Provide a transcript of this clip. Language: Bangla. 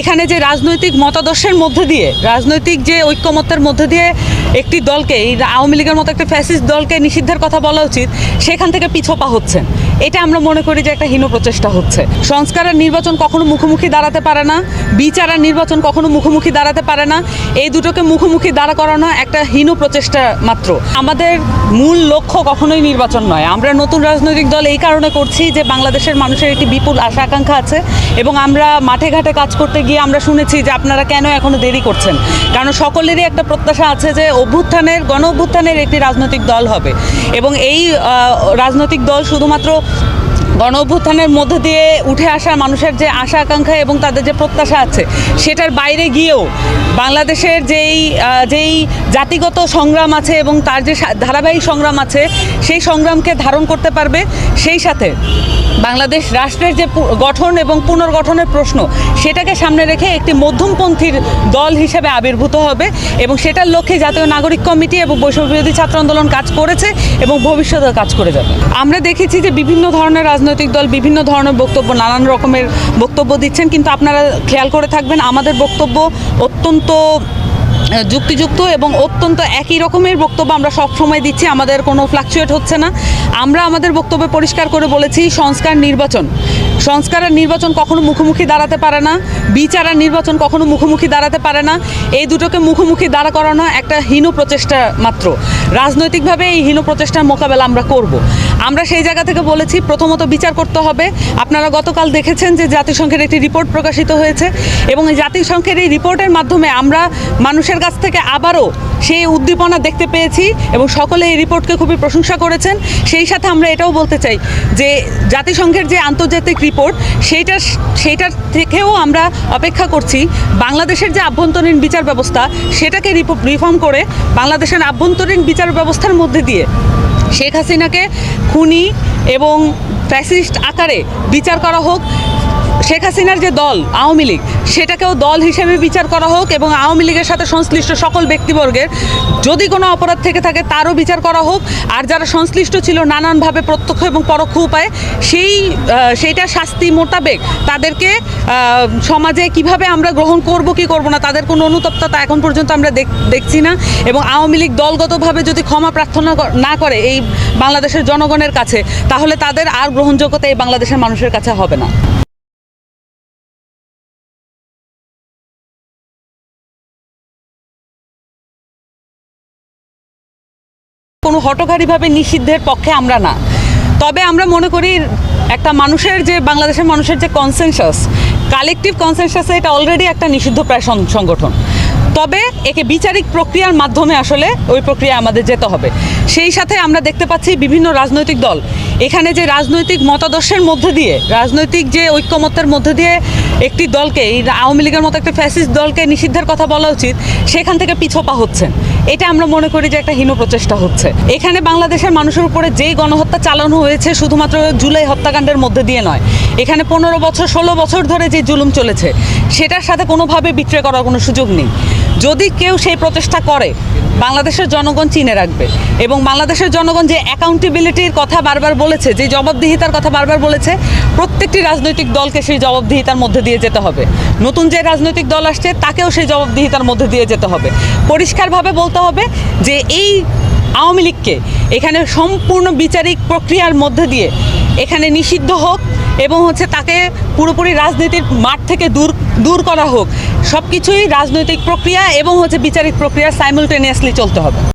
এখানে যে রাজনৈতিক মতাদর্শের মধ্যে দিয়ে, রাজনৈতিক যে ঐক্যমত্যের মধ্যে দিয়ে একটি দলকে, এই আওয়ামী লীগের মতো একটা ফ্যাসিস্ট দলকে নিষিদ্ধের কথা বলা উচিত, সেখান থেকে পিছপা হচ্ছেন। এটা আমরা মনে করি যে একটা হীন প্রচেষ্টা হচ্ছে। সংস্কার আর নির্বাচন কখনো মুখোমুখি দাঁড়াতে পারে না বিচার আর নির্বাচন কখনো মুখোমুখি দাঁড়াতে পারে না। এই দুটোকে মুখোমুখি দাঁড়া করানো একটা হীন প্রচেষ্টা মাত্র। আমাদের মূল লক্ষ্য কখনোই নির্বাচন নয়। আমরা নতুন রাজনৈতিক দল এই কারণে করছি যে বাংলাদেশের মানুষের একটি বিপুল আশা আকাঙ্ক্ষা আছে এবং আমরা মাঠে ঘাটে কাজ করতে গিয়ে আমরা শুনেছি যে আপনারা কেন এখনও দেরি করছেন? কারণ সকলেরই একটা প্রত্যাশা আছে যে অভ্যুত্থানের গণ অভ্যুত্থানের একটি রাজনৈতিক দল হবে। এবং এই রাজনৈতিক দল শুধুমাত্র গণ অভ্যুত্থানের মধ্য দিয়ে উঠে আসা মানুষের যে আশা আকাঙ্ক্ষা এবং তাদের যে প্রত্যাশা আছে, সেটার বাইরে গিয়েও বাংলাদেশের যেই যেই জাতিগত সংগ্রাম আছে এবং তার যে ধারাবাহিক সংগ্রাম আছে, সেই সংগ্রামকে ধারণ করতে পারবে সেই সাথে বাংলাদেশ রাষ্ট্রের যে গঠন এবং পুনর্গঠনের প্রশ্ন, সেটাকে সামনে রেখে একটি মধ্যমপন্থীর দল হিসেবে আবির্ভূত হবে এবং সেটার লক্ষ্যে জাতীয় নাগরিক কমিটি এবং বৈষম্য বিরোধী ছাত্র আন্দোলন কাজ করেছে এবং ভবিষ্যতেও কাজ করে যাবে। আমরা দেখেছি যে বিভিন্ন ধরনের রাজনৈতিক দল বিভিন্ন ধরনের বক্তব্য, নানান রকমের বক্তব্য দিচ্ছেন, কিন্তু আপনারা খেয়াল করে থাকবেন, আমাদের বক্তব্য অত্যন্ত যুক্তিযুক্ত এবং অত্যন্ত একই রকমের বক্তব্য আমরা সব সময় দিচ্ছি, আমাদের কোনো ফ্লাকচুয়েট হচ্ছে না। আমরা আমাদের বক্তব্যে পরিষ্কার করে বলেছি, সংস্কার নির্বাচন। সংস্কার আর নির্বাচন কখনো মুখোমুখি দাঁড়াতে পারে না, বিচার আর নির্বাচন কখনো মুখোমুখি দাঁড়াতে পারে না। এই দুটোকে মুখোমুখি দাঁড়া করানো একটা হীন প্রচেষ্টা মাত্র। রাজনৈতিকভাবে এই হীন প্রচেষ্টার মোকাবেলা আমরা করব। আমরা সেই জায়গা থেকে বলেছি, প্রথমত বিচার করতে হবে। আপনারা গতকাল দেখেছেন যে জাতিসংঘের একটি রিপোর্ট প্রকাশিত হয়েছে এবং এই জাতিসংঘের এই রিপোর্টের মাধ্যমে আমরা মানুষের কাছ থেকে আবারও সেই উদ্দীপনা দেখতে পেয়েছি এবং সকলে এই রিপোর্টকে খুবই প্রশংসা করেছেন। সেই সাথে আমরা এটাও বলতে চাই যে জাতিসংঘের যে আন্তর্জাতিক রিপোর্ট সেইটার সেইটার থেকেও আমরা অপেক্ষা করছি। বাংলাদেশের যে আভ্যন্তরীণ বিচার ব্যবস্থা, সেটাকে রিফর্ম করে বাংলাদেশের আভ্যন্তরীণ বিচার ব্যবস্থার মধ্যে দিয়ে শেখ হাসিনাকে খুনি এবং ফ্যাসিস্ট আকারে বিচার করা হোক শেখ হাসিনার যে দল, আওয়ামী লীগ, সেটাকেও দল হিসেবে বিচার করা হোক এবং আওয়ামী লীগের সাথে সংশ্লিষ্ট সকল ব্যক্তিবর্গের যদি কোনো অপরাধ থেকে থাকে তারও বিচার করা হোক। আর যারা সংশ্লিষ্ট ছিল নানানভাবে প্রত্যক্ষ এবং পরোক্ষ উপায়ে সেই সেইটা শাস্তি মোতাবেক তাদেরকে সমাজে কীভাবে আমরা গ্রহণ করব, কি করব না, তাদের কোনো অনুতপ্ততা এখন পর্যন্ত আমরা দেখ- দেখছি না। এবং আওয়ামী লীগ দলগতভাবে যদি ক্ষমা প্রার্থনা না করে এই বাংলাদেশের জনগণের কাছে, তাহলে তাদের আর গ্রহণযোগ্যতা এই বাংলাদেশের মানুষের কাছে হবে না। কোনো হটকারীভাবে নিষিদ্ধের পক্ষে আমরা না। তবে আমরা মনে করি একটা মানুষের যে, বাংলাদেশের মানুষের যে কনসেনসাস কালেকটিভ কনসেনসাসে এটা অলরেডি একটা নিষিদ্ধ প্রায় সংগঠন। তবে একে বিচারিক প্রক্রিয়ার মাধ্যমে আসলে ওই প্রক্রিয়া আমাদের যেতে হবে। সেই সাথে আমরা দেখতে পাচ্ছি বিভিন্ন রাজনৈতিক দল এখানে যে রাজনৈতিক মতাদর্শের মধ্যে দিয়ে, রাজনৈতিক যে ঐক্যমত্যের মধ্যে দিয়ে একটি দলকে আওয়ামী লীগের মতো একটা ফ্যাসিস্ট দলকে নিষিদ্ধের কথা বলা উচিত, সেখান থেকে পিছোপা হচ্ছেন। এটা আমরা মনে করি যে একটা হীন প্রচেষ্টা হচ্ছে। এখানে বাংলাদেশের মানুষের উপরে যেই গণহত্যা চালানো হয়েছে, শুধুমাত্র জুলাই হত্যাকাণ্ডের মধ্যে দিয়ে নয়, এখানে পনেরো বছর, ষোলো বছর ধরে যে জুলুম চলেছে, সেটার সাথে কোনোভাবে বিক্রয় করার কোনো সুযোগ নেই। যদি কেউ সেই প্রচেষ্টা করে, বাংলাদেশের জনগণ চিনে রাখবে এবং বাংলাদেশের জনগণ যে অ্যাকাউন্টেবিলিটির কথা বারবার বলেছে, যে জবাবদিহিতার কথা বারবার বলেছে, প্রত্যেকটি রাজনৈতিক দলকে সেই জবাবদিহিতার মধ্যে দিয়ে যেতে হবে। নতুন যে রাজনৈতিক দল আসছে, তাকেও সেই জবাবদিহিতার মধ্যে দিয়ে যেতে হবে। পরিষ্কারভাবে বলতে হবে যে এই আওয়ামী লীগকে এখানে সম্পূর্ণ বিচারিক প্রক্রিয়ার মধ্যে দিয়ে এখানে নিষিদ্ধ হোক এবং হচ্ছে তাকে পুরোপুরি রাজনীতির মাঠ থেকে দূর দূর করা হোক। সব কিছুই রাজনৈতিক প্রক্রিয়া এবং হচ্ছে বিচারিক প্রক্রিয়া সাইমুলটেনিয়াসলি চলতে হবে।